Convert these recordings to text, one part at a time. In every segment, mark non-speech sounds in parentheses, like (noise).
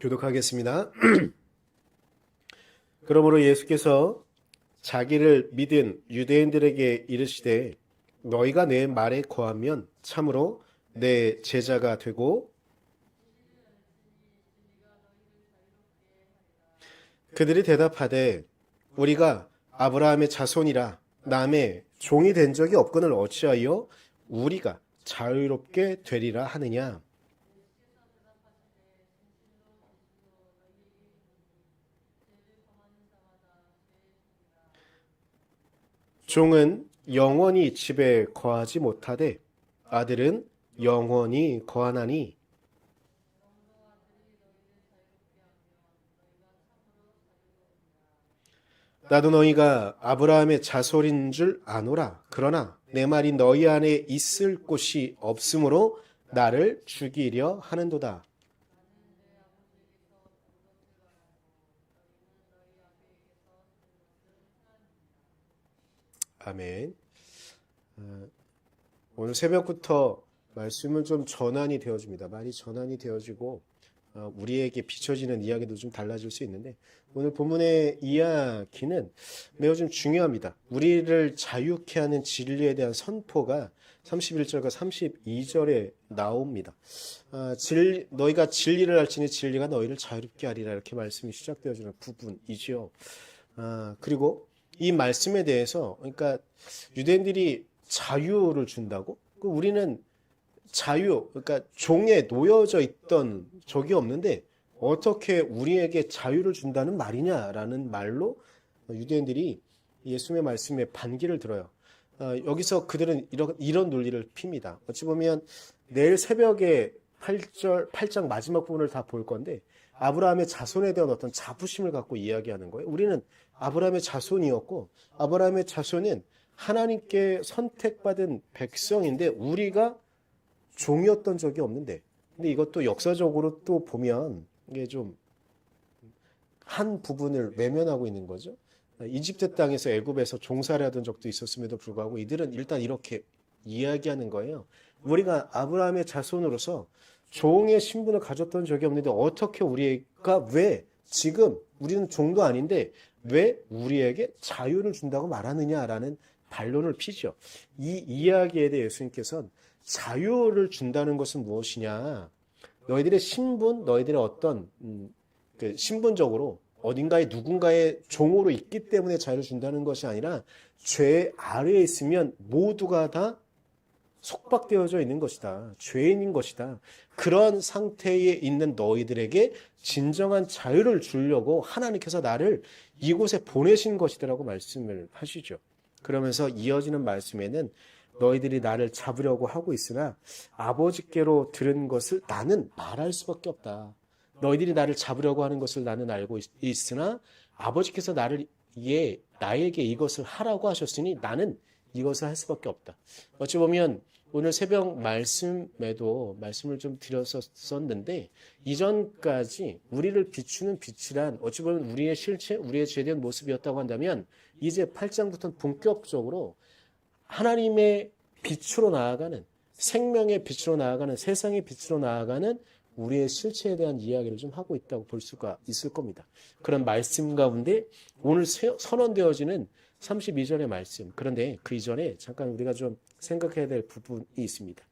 교독하겠습니다. (clears throat) 그러므로 예수께서 자기를 믿은 유대인들에게 이르시되 너희가 내 말에 거하면 참으로 내 제자가 되고 그들이 대답하되 우리가 아브라함의 자손이라 남의 종이 된 적이 없거늘 어찌하여 우리가 자유롭게 되리라 하느냐 종은 영원히 집에 거하지 못하되 아들은 영원히 거하나니. 나도 너희가 아브라함의 자손인 줄 아노라. 그러나 내 말이 너희 안에 있을 곳이 없으므로 나를 죽이려 하는도다 아멘. 어, 오늘 새벽부터 말씀은 좀 전환이 되어집니다. 많이 전환이 되어지고 어, 우리에게 비춰지는 이야기도 좀 달라질 수 있는데 오늘 본문의 이야기는 매우 좀 중요합니다. 우리를 자유케 하는 진리에 대한 선포가 31절과 32절에 나옵니다. 아, 진, 너희가 진리를 알지니 진리가 너희를 자유롭게 하리라 이렇게 말씀이 시작되어지는 부분이지요. 아, 그리고 이 말씀에 대해서 그러니까 유대인들이 자유를 준다고? 그 우리는 자유, 그러니까 종에 놓여져 있던 적이 없는데 어떻게 우리에게 자유를 준다는 말이냐라는 말로 유대인들이 예수님의 말씀에 반기를 들어요. 어, 여기서 그들은 이런, 이런 논리를 핍니다. 어찌 보면 내일 새벽에 8절, 8장 마지막 부분을 다 볼 건데 아브라함의 자손에 대한 어떤 자부심을 갖고 이야기하는 거예요. 우리는 아브라함의 자손이었고 아브라함의 자손은 하나님께 선택받은 백성인데 우리가 종이었던 적이 없는데 근데 이것도 역사적으로 또 보면 이게 좀 한 부분을 외면하고 있는 거죠. 이집트 땅에서 애굽에서 종살이 하던 적도 있었음에도 불구하고 이들은 일단 이렇게 이야기하는 거예요. 우리가 아브라함의 자손으로서 종의 신분을 가졌던 적이 없는데 어떻게 우리가 왜 지금 우리는 종도 아닌데 왜 우리에게 자유를 준다고 말하느냐라는 반론을 피죠. 이 이야기에 대해 예수님께서는 자유를 준다는 것은 무엇이냐? 너희들의 신분, 너희들의 어떤 음, 그 신분적으로 어딘가에 누군가의 종으로 있기 때문에 자유를 준다는 것이 아니라 죄 아래에 있으면 모두가 다 속박되어져 있는 것이다. 죄인인 것이다. 그런 상태에 있는 너희들에게 진정한 자유를 주려고 하나님께서 나를 이곳에 보내신 것이더라고 말씀을 하시죠. 그러면서 이어지는 말씀에는 너희들이 나를 잡으려고 하고 있으나 아버지께로 들은 것을 나는 말할 수밖에 없다. 너희들이 나를 잡으려고 하는 것을 나는 알고 있, 으나 아버지께서 나를 예, 나에게 이것을 하라고 하셨으니 나는 이것을 할 수밖에 없다. 어찌 보면 오늘 새벽 말씀에도 말씀을 좀 드렸었는데 이전까지 우리를 비추는 빛이란 어찌 보면 우리의 실체, 우리의 죄된 모습이었다고 한다면 이제 8장부터는 본격적으로 하나님의 빛으로 나아가는 생명의 빛으로 나아가는 세상의 빛으로 나아가는 우리의 실체에 대한 이야기를 좀 하고 있다고 볼 수가 있을 겁니다. 그런 말씀 가운데 오늘 선언되어지는 32절의 말씀. 그런데 그 이전에 잠깐 우리가 좀 생각해야 될 부분이 있습니다.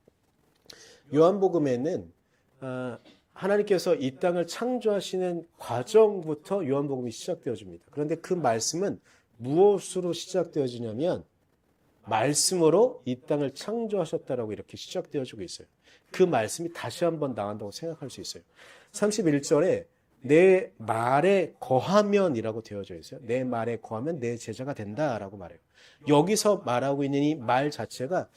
요한복음에는 아, 하나님께서 이 땅을 창조하시는 과정부터 요한복음이 시작되어집니다. 그런데 그 말씀은 무엇으로 시작되어지냐면 말씀으로 이 땅을 창조하셨다라고 이렇게 시작되어지고 있어요. 그 말씀이 다시 한번 나온다고 생각할 수 있어요. 31절에 내 말에 거하면이라고 되어져 있어요. 내 말에 거하면 내 제자가 된다라고 말해요. 여기서 말하고 있는 이 말 자체가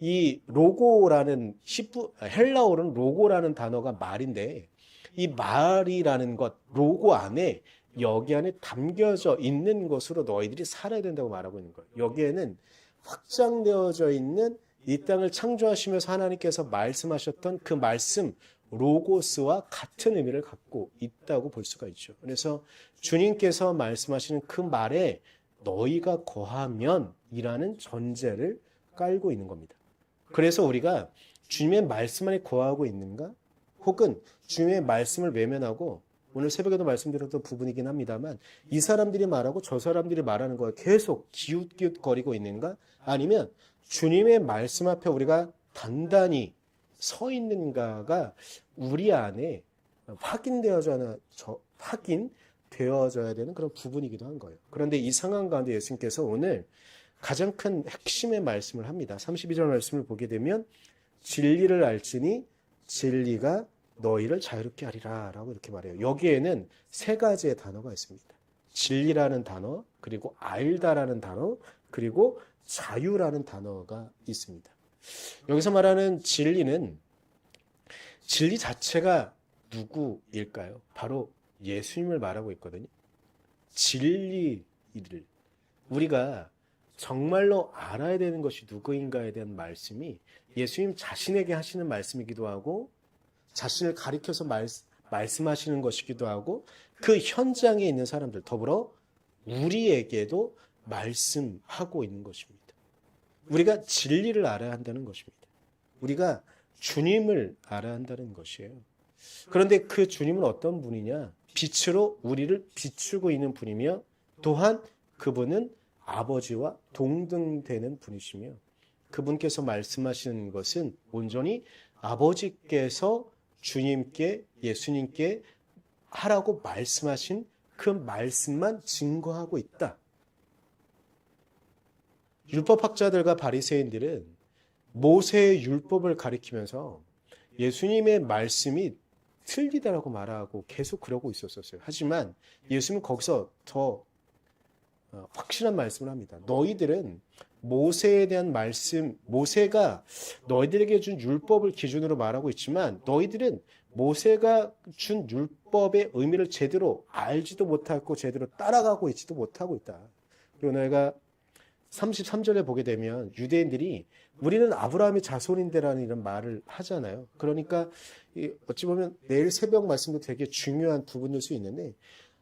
이 로고라는 히브 헬라어로는 로고라는 단어가 말인데 이 말이라는 것 로고 안에 여기 안에 담겨져 있는 것으로 너희들이 살아야 된다고 말하고 있는 거예요. 여기에는 확장되어져 있는 이 땅을 창조하시면서 하나님께서 말씀하셨던 그 말씀 로고스와 같은 의미를 갖고 있다고 볼 수가 있죠. 그래서 주님께서 말씀하시는 그 말에 너희가 거하면 이라는 전제를 깔고 있는 겁니다. 그래서 우리가 주님의 말씀 안에 거하고 있는가? 혹은 주님의 말씀을 외면하고 오늘 새벽에도 말씀드렸던 부분이긴 합니다만 이 사람들이 말하고 저 사람들이 말하는 거에 계속 기웃기웃거리고 있는가? 아니면 주님의 말씀 앞에 우리가 단단히 서 있는가가 우리 안에 확인되어져야 확인되어져야 되는 그런 부분이기도 한 거예요. 그런데 이 상황 가운데 예수님께서 오늘 가장 큰 핵심의 말씀을 합니다. 32절 말씀을 보게 되면 진리를 알지니 진리가 너희를 자유롭게 하리라 라고 이렇게 말해요. 여기에는 세 가지의 단어가 있습니다. 진리라는 단어, 그리고 알다라는 단어, 그리고 자유라는 단어가 있습니다. 여기서 말하는 진리는 진리 자체가 누구일까요? 바로 예수님을 말하고 있거든요. 진리를 우리가 정말로 알아야 되는 것이 누구인가에 대한 말씀이 예수님 자신에게 하시는 말씀이기도 하고 자신을 가리켜서 말, 말씀하시는 것이기도 하고 그 현장에 있는 사람들 더불어 우리에게도 말씀하고 있는 것입니다. 우리가 진리를 알아야 한다는 것입니다. 우리가 주님을 알아야 한다는 것이에요. 그런데 그 주님은 어떤 분이냐? 빛으로 우리를 비추고 있는 분이며 또한 그분은 아버지와 동등되는 분이시며 그분께서 말씀하시는 것은 온전히 아버지께서 주님께 예수님께 하라고 말씀하신 그 말씀만 증거하고 있다. 율법학자들과 바리새인들은 모세의 율법을 가리키면서 예수님의 말씀이 틀리다라고 말하고 계속 그러고 있었어요. 하지만 예수님은 거기서 더 어, 확실한 말씀을 합니다. 너희들은 모세에 대한 말씀, 모세가 너희들에게 준 율법을 기준으로 말하고 있지만 너희들은 모세가 준 율법의 의미를 제대로 알지도 못하고 제대로 따라가고 있지도 못하고 있다. 그리고 너희가 33절에 보게 되면 유대인들이 우리는 아브라함의 자손인데라는 이런 말을 하잖아요. 그러니까 어찌 보면 내일 새벽 말씀도 되게 중요한 부분일 수 있는데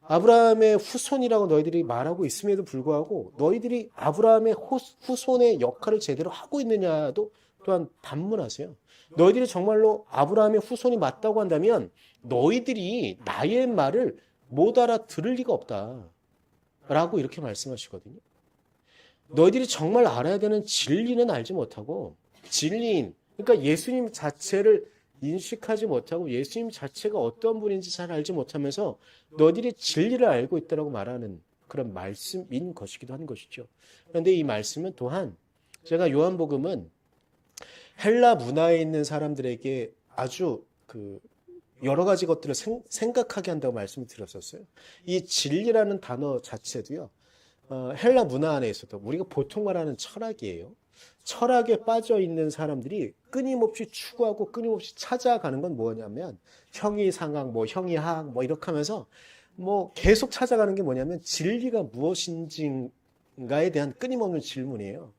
아브라함의 후손이라고 너희들이 말하고 있음에도 불구하고 너희들이 아브라함의 후손의 역할을 제대로 하고 있느냐도 또한 반문하세요. 너희들이 정말로 아브라함의 후손이 맞다고 한다면 너희들이 나의 말을 못 알아들을 리가 없다. 라고 이렇게 말씀하시거든요. 너희들이 정말 알아야 되는 진리는 알지 못하고 진리인, 그러니까 예수님 자체를 인식하지 못하고 예수님 자체가 어떤 분인지 잘 알지 못하면서 너희들이 진리를 알고 있다라고 말하는 그런 말씀인 것이기도 한 것이죠. 그런데 이 말씀은 또한 제가 요한복음은 헬라 문화에 있는 사람들에게 아주 그 여러 가지 것들을 생 각하게 한다고 말씀을 드렸었어요. 이 진리라는 단어 자체도요. 어, 헬라 문화 안에 있어도 우리가 보통 말하는 철학이에요. 철학에 빠져 있는 사람들이 끊임없이 추구하고 끊임없이 찾아가는 건 뭐냐면 형이상학, 뭐 형이학, 뭐 이렇게 하면서 뭐 계속 찾아가는 게 뭐냐면 진리가 무엇인지가에 대한 끊임없는 질문이에요.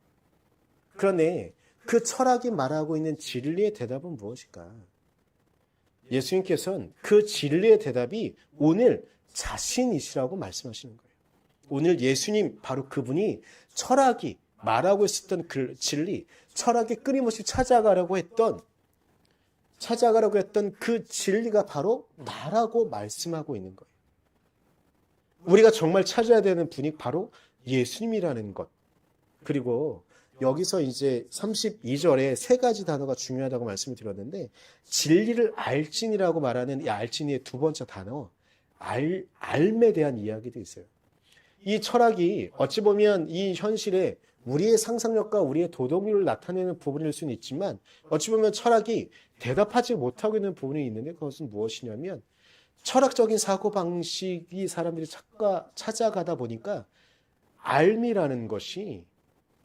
그런데 그 철학이 말하고 있는 진리의 대답은 무엇일까? 예수님께서는 그 진리의 대답이 오늘 자신이시라고 말씀하시는 거예요. 오늘 예수님 바로 그분이 철학이 말하고 있었던 그 진리, 철학이 끊임없이 찾아가려고 했던 찾아가려고 했던 그 진리가 바로 나라고 말씀하고 있는 거예요. 우리가 정말 찾아야 되는 분이 바로 예수님이라는 것. 그리고 여기서 이제 32절에 세 가지 단어가 중요하다고 말씀을 드렸는데 진리를 알진이라고 말하는 이 알진이의 두 번째 단어 알 알에 대한 이야기도 있어요. 이 철학이 어찌 보면 이 현실에 우리의 상상력과 우리의 도덕률을 나타내는 부분일 수는 있지만 어찌 보면 철학이 대답하지 못하고 있는 부분이 있는데 그것은 무엇이냐면 철학적인 사고 방식이 사람들이 찾가, 찾아가다 보니까 알미라는 것이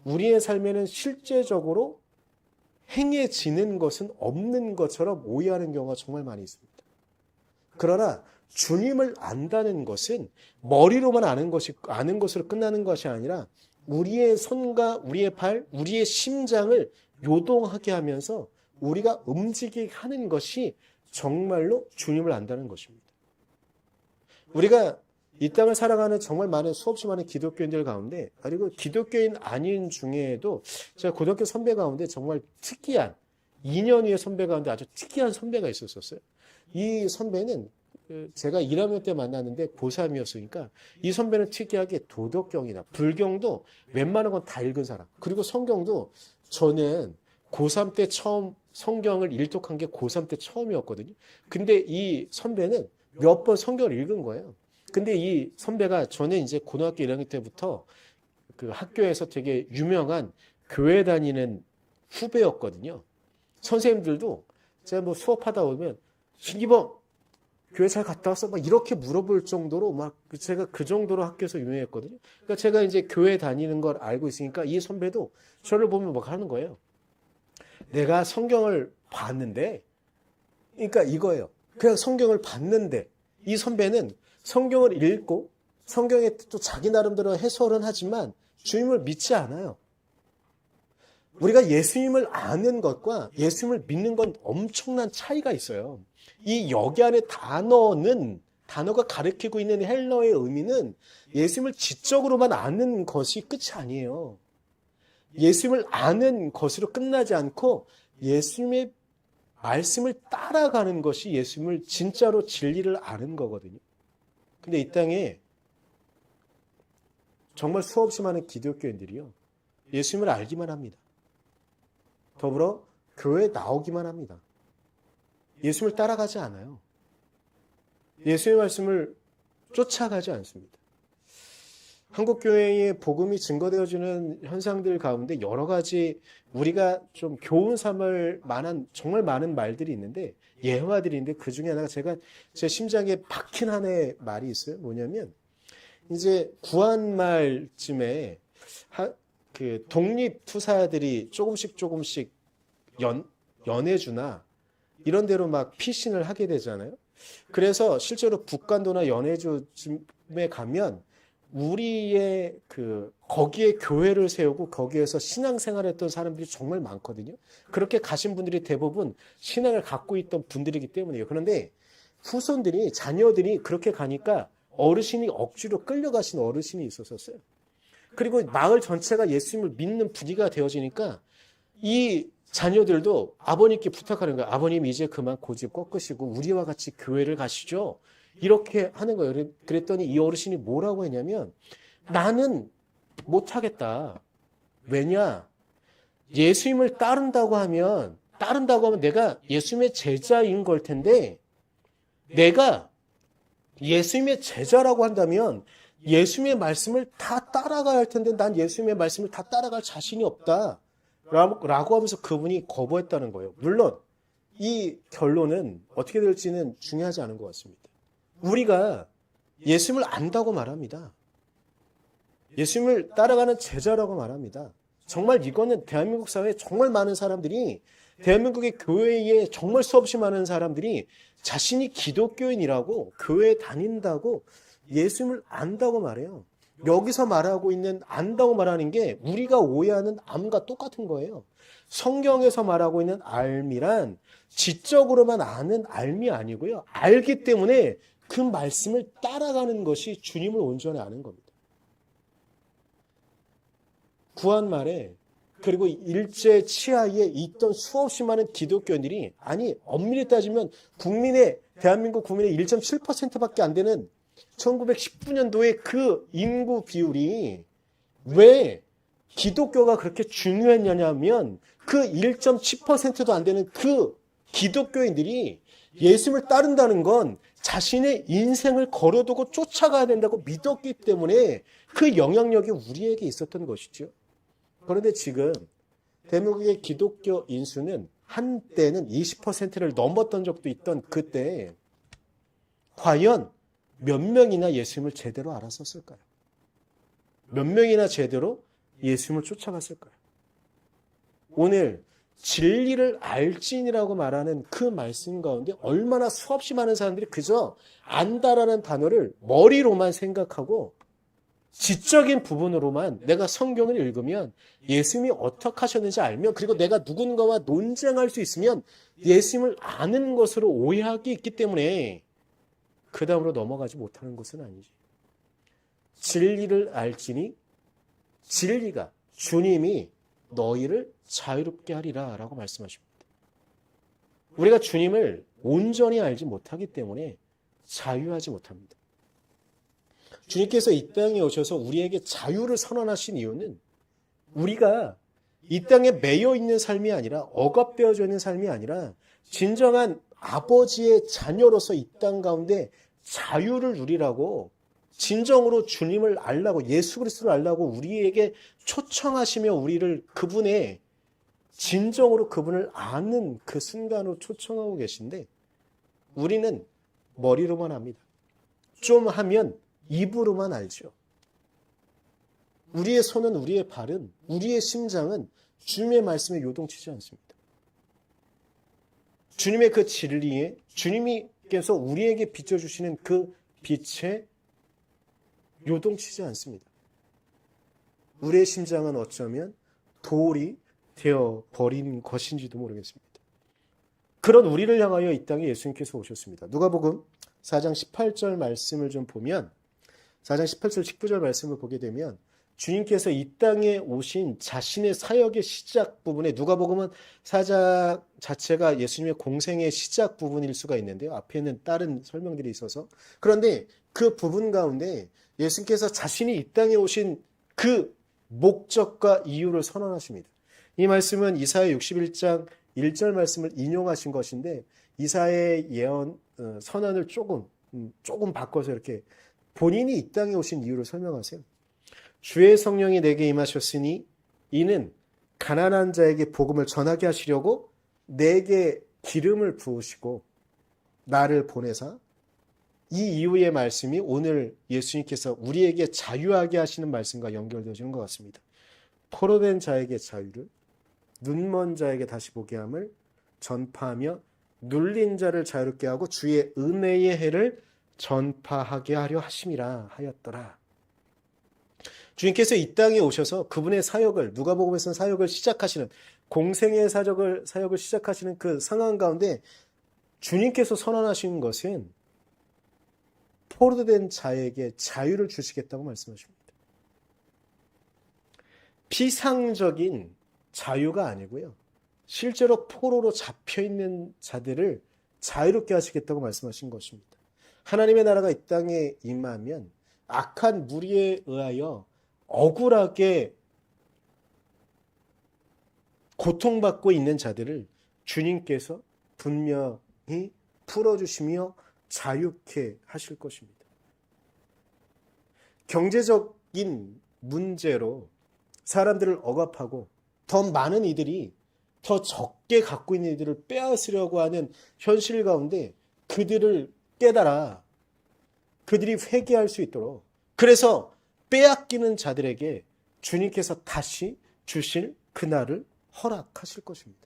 우리의 삶에는 실제적으로 행해지는 것은 없는 것처럼 오해하는 경우가 정말 많이 있습니다. 그러나 주님을 안다는 것은 머리로만 아는 것이 아는 것으로 끝나는 것이 아니라 우리의 손과 우리의 발, 우리의 심장을 요동하게 하면서 우리가 움직이게 하는 것이 정말로 주님을 안다는 것입니다. 우리가 이 땅을 살아가는 정말 많은 수없이 많은 기독교인들 가운데 그리고 기독교인 아닌 중에도 제가 고등학교 선배 가운데 정말 특이한 2년 위의 선배 가운데 아주 특이한 선배가 있었었어요. 이 선배는 그 제가 1학년 때 만났는데 고3이었으니까 이 선배는 특이하게 도덕경이나 불경도 웬만한 건 다 읽은 사람. 그리고 성경도 저는 고3 때 처음 성경을 일독한 게 고3 때 처음이었거든요. 근데 이 선배는 몇 번 성경을 읽은 거예요. 근데 이 선배가 저는 이제 고등학교 1학년 때부터 그 학교에서 되게 유명한 교회 다니는 후배였거든요. 선생님들도 제가 뭐 수업하다 보면 신기범 교회 잘 갔다 왔어? 막 이렇게 물어볼 정도로 막 제가 그 정도로 학교에서 유명했거든요. 그러니까 제가 이제 교회 다니는 걸 알고 있으니까 이 선배도 저를 보면 막 하는 거예요. 내가 성경을 봤는데, 그러니까 이거예요. 그냥 성경을 봤는데, 이 선배는 성경을 읽고 성경에 또 자기 나름대로 해설은 하지만 주님을 믿지 않아요. 우리가 예수님을 아는 것과 예수님을 믿는 건 엄청난 차이가 있어요. 이 여기 안에 단어는 단어가 가리키고 있는 헬러의 의미는 예수님을 지적으로만 아는 것이 끝이 아니에요. 예수님을 아는 것으로 끝나지 않고 예수님의 말씀을 따라가는 것이 예수님을 진짜로 진리를 아는 거거든요. 근데 이 땅에 정말 수없이 많은 기독교인들이요. 예수님을 알기만 합니다. 더불어 교회에 나오기만 합니다. 예수님을 따라가지 않아요. 예수의 말씀을 쫓아가지 않습니다. 한국 교회의 복음이 증거되어지는 현상들 가운데 여러 가지 우리가 좀 교훈 삼을 만한 정말 많은 말들이 있는데 예화들이 있는데 그 중에 하나가 제가 제 심장에 박힌 하나의 말이 있어요. 뭐냐면 이제 구한말쯤에 하, 그 독립 투사들이 조금씩 조금씩 연 연해주나 이런 데로 막 피신을 하게 되잖아요. 그래서 실제로 북간도나 연해주쯤에 가면 우리의 그 거기에 교회를 세우고 거기에서 신앙생활했던 사람들이 정말 많거든요. 그렇게 가신 분들이 대부분 신앙을 갖고 있던 분들이기 때문이에요. 그런데 후손들이 자녀들이 그렇게 가니까 어르신이 억지로 끌려가신 어르신이 있었었어요. 그리고 마을 전체가 예수님을 믿는 분위기가 되어지니까 이 자녀들도 아버님께 부탁하는 거예요. 아버님 이제 그만 고집 꺾으시고 우리와 같이 교회를 가시죠. 이렇게 하는 거예요. 그랬더니 이 어르신이 뭐라고 했냐면 나는 못하겠다. 왜냐? 예수님을 따른다고 하면 따른다고 하면 내가 예수님의 제자인 걸 텐데 내가 예수님의 제자라고 한다면 예수님의 말씀을 다 따라가야 할 텐데 난 예수님의 말씀을 다 따라갈 자신이 없다. 라고 하면서 그분이 거부했다는 거예요. 물론 이 결론은 어떻게 될지는 중요하지 않은 것 같습니다. 우리가 예수님을 안다고 말합니다. 예수님을 따라가는 제자라고 말합니다. 정말 이거는 대한민국 사회에 정말 많은 사람들이 대한민국의 교회에 정말 수없이 많은 사람들이 자신이 기독교인이라고 교회에 다닌다고 예수님을 안다고 말해요. 여기서 말하고 있는 안다고 말하는 게 우리가 오해하는 암과 똑같은 거예요. 성경에서 말하고 있는 알미란 지적으로만 아는 알미 아니고요. 알기 때문에 그 말씀을 따라가는 것이 주님을 온전히 아는 겁니다. 구한 말에 그리고 일제 치하에 있던 수없이 많은 기독교인들이 아니 엄밀히 따지면 국민의 대한민국 국민의 1.7%밖에 안 되는 1919년도에 그 인구 비율이 왜 기독교가 그렇게 중요했냐면 그 1.7%도 안 되는 그 기독교인들이 예수님을 따른다는 건 자신의 인생을 걸어두고 쫓아가야 된다고 믿었기 때문에 그 영향력이 우리에게 있었던 것이죠. 그런데 지금 대한민국의 기독교 인수는 한때는 20%를 넘었던 적도 있던 그때 과연 몇 명이나 예수님을 제대로 알았었을까요? 몇 명이나 제대로 예수님을 쫓아갔을까요? 오늘 진리를 알진이라고 말하는 그 말씀 가운데 얼마나 수없이 많은 사람들이 그저 안다라는 단어를 머리로만 생각하고 지적인 부분으로만 내가 성경을 읽으면 예수님이 어떻게 하셨는지 알면 그리고 내가 누군가와 논쟁할 수 있으면 예수님을 아는 것으로 오해하기 있기 때문에 그 다음으로 넘어가지 못하는 것은 아니지. 진리를 알지니 진리가 주님이 너희를 자유롭게 하리라 라고 말씀하십니다. 우리가 주님을 온전히 알지 못하기 때문에 자유하지 못합니다. 주님께서 이 땅에 오셔서 우리에게 자유를 선언하신 이유는 우리가 이 땅에 매여 있는 삶이 아니라 억압되어져 있는 삶이 아니라 진정한 아버지의 자녀로서 이 땅 가운데 자유를 누리라고 진정으로 주님을 알라고 예수 그리스도를 알라고 우리에게 초청하시며 우리를 그분의 진정으로 그분을 아는 그 순간으로 초청하고 계신데 우리는 머리로만 합니다. 좀 하면 입으로만 알죠. 우리의 손은 우리의 발은 우리의 심장은 주님의 말씀에 요동치지 않습니다. 주님의 그 진리에 주님 께서 우리에게 비춰주시는 그 빛에 요동치지 않습니다. 우리의 심장은 어쩌면 돌이 되어 버린 것인지도 모르겠습니다. 그런 우리를 향하여 이 땅에 예수님께서 오셨습니다. 누가복음 4장 18절 말씀을 좀 보면 4장 18절 19절 말씀을 보게 되면 주님께서 이 땅에 오신 자신의 사역의 시작 부분에 누가복음은 사장 자체가 예수님의 공생의 시작 부분일 수가 있는데요. 앞에는 다른 설명들이 있어서 그런데 그 부분 가운데 예수님께서 자신이 이 땅에 오신 그 목적과 이유를 선언하십니다. 이 말씀은 이사야 61장 1절 말씀을 인용하신 것인데 이사의 예언 어, 선언을 조금 음, 조금 바꿔서 이렇게 본인이 이 땅에 오신 이유를 설명하세요. 주의 성령이 내게 임하셨으니 이는 가난한 자에게 복음을 전하게 하시려고 내게 기름을 부으시고 나를 보내사 이 이후의 말씀이 오늘 예수님께서 우리에게 자유하게 하시는 말씀과 연결되어지는 것 같습니다. 포로된 자에게 자유를 눈먼 자에게 다시 보게 함을 전파하며 눌린 자를 자유롭게 하고 주의 은혜의 해를 전파하게 하려 하심이라 하였더라. 주님께서 이 땅에 오셔서 그분의 사역을 누가복음에서는 사역을 시작하시는 공생의 사역을 사역을 시작하시는 그 상황 가운데 주님께서 선언하신 것은 포로된 자에게 자유를 주시겠다고 말씀하십니다. 피상적인 자유가 아니고요. 실제로 포로로 잡혀 있는 자들을 자유롭게 하시겠다고 말씀하신 것입니다. 하나님의 나라가 이 땅에 임하면 악한 무리에 의하여 억울하게 고통받고 있는 자들을 주님께서 분명히 풀어주시며 자유케 하실 것입니다. 경제적인 문제로 사람들을 억압하고 더 많은 이들이 더 적게 갖고 있는 이들을 빼앗으려고 하는 현실 가운데 그들을 깨달아 그들이 회개할 수 있도록 그래서 빼앗기는 자들에게 주님께서 다시 주실 그날을 허락하실 것입니다.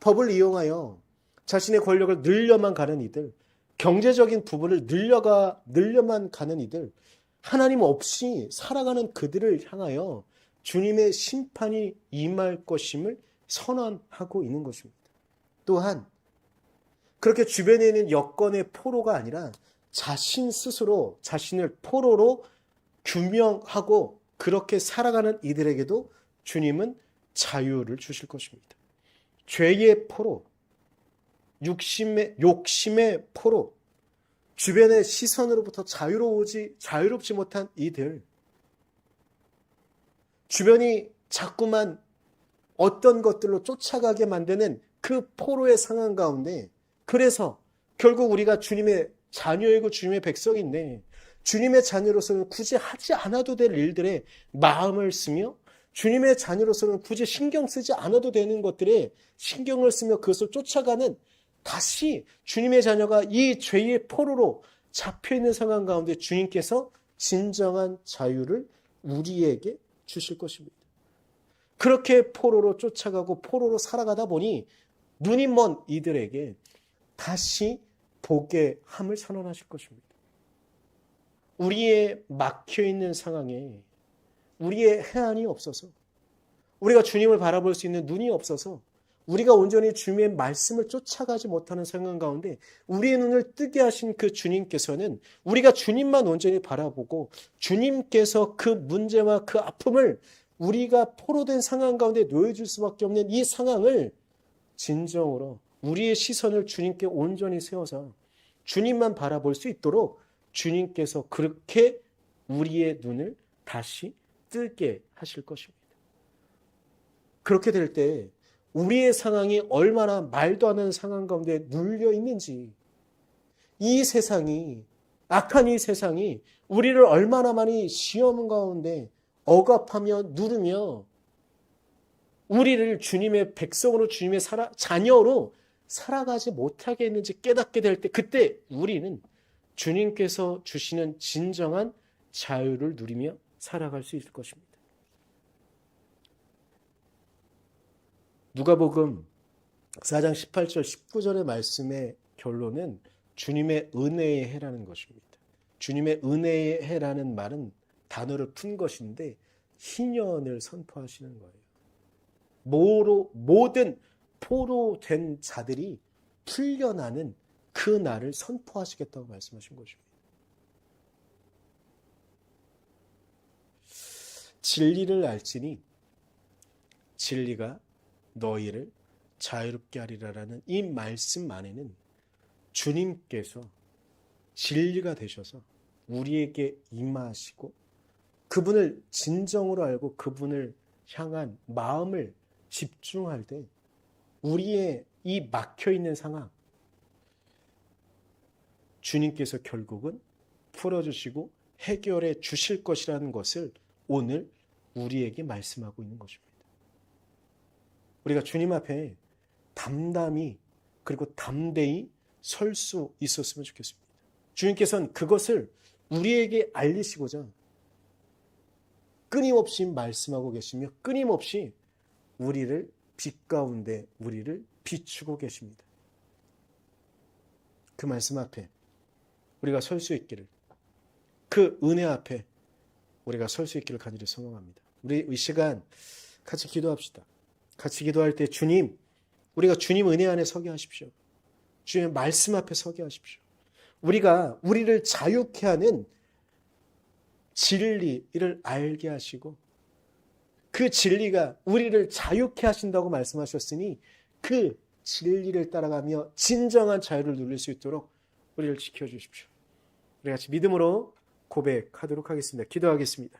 법을 이용하여 자신의 권력을 늘려만 가는 이들, 경제적인 부분을 늘려가 늘려만 가는 이들, 하나님 없이 살아가는 그들을 향하여 주님의 심판이 임할 것임을 선언하고 있는 것입니다. 또한 그렇게 주변에 있는 여건의 포로가 아니라 자신 스스로 자신을 포로로 규명하고 그렇게 살아가는 이들에게도 주님은 자유를 주실 것입니다. 죄의 포로, 욕심의, 욕심의 포로, 주변의 시선으로부터 자유로우지, 자유롭지 못한 이들, 주변이 자꾸만 어떤 것들로 쫓아가게 만드는 그 포로의 상황 가운데 그래서 결국 우리가 주님의 자녀이고 주님의 백성인데 주님의 자녀로서는 굳이 하지 않아도 될 일들에 마음을 쓰며 주님의 자녀로서는 굳이 신경 쓰지 않아도 되는 것들에 신경을 쓰며 그것을 쫓아가는 다시 주님의 자녀가 이 죄의 포로로 잡혀 있는 상황 가운데 주님께서 진정한 자유를 우리에게 주실 것입니다. 그렇게 포로로 쫓아가고 포로로 살아가다 보니 눈이 먼 이들에게 다시 보게 함을 선언하실 것입니다. 우리의 막혀 있는 상황에 우리의 해안이 없어서 우리가 주님을 바라볼 수 있는 눈이 없어서 우리가 온전히 주님의 말씀을 쫓아가지 못하는 상황 가운데 우리의 눈을 뜨게 하신 그 주님께서는 우리가 주님만 온전히 바라보고 주님께서 그 문제와 그 아픔을 우리가 포로된 상황 가운데 놓여줄 수밖에 없는 이 상황을 진정으로 우리의 시선을 주님께 온전히 세워서 주님만 바라볼 수 있도록 주님께서 그렇게 우리의 눈을 다시 뜨게 하실 것입니다. 그렇게 될 때 우리의 상황이 얼마나 말도 안 하는 상황 가운데 눌려 있는지 이 세상이 악한 이 세상이 우리를 얼마나 많이 시험 가운데 억압하며 누르며 우리를 주님의 백성으로 주님의 자녀로 살아가지 못하게 했는지 깨닫게 될 때 그때 우리는 주님께서 주시는 진정한 자유를 누리며 살아갈 수 있을 것입니다. 누가복음 4장 18절 19절의 말씀의 결론은 주님의 은혜의 해라는 것입니다. 주님의 은혜의 해라는 말은 단어를 푼 것인데 희년을 선포하시는 거예요. 모로 모든 포로 된 자들이 풀려나는 그 날을 선포하시겠다고 말씀하신 것입니다. 진리를 알지니 진리가 너희를 자유롭게 하리라라는 이 말씀 안에는 주님께서 진리가 되셔서 우리에게 임하시고 그분을 진정으로 알고 그분을 향한 마음을 집중할 때 우리의 이 막혀 있는 상황 주님께서 결국은 풀어주시고 해결해 주실 것이라는 것을 오늘 우리에게 말씀하고 있는 것입니다. 우리가 주님 앞에 담담히 그리고 담대히 설 수 있었으면 좋겠습니다. 주님께서는 그것을 우리에게 알리시고자 끊임없이 말씀하고 계시며 끊임없이 우리를 빛 가운데 우리를 비추고 계십니다. 그 말씀 앞에 우리가 설 수 있기를 그 은혜 앞에 우리가 설 수 있기를 간절히 소망합니다. 우리 이 시간 같이 기도합시다. 같이 기도할 때 주님, 우리가 주님 은혜 안에 서게 하십시오. 주님의 말씀 앞에 서게 하십시오. 우리가 우리를 자유케 하는 진리를 알게 하시고 그 진리가 우리를 자유케 하신다고 말씀하셨으니 그 진리를 따라가며 진정한 자유를 누릴 수 있도록 우리를 지켜주십시오. 우리 같이 믿음으로 고백하도록 하겠습니다. 기도하겠습니다.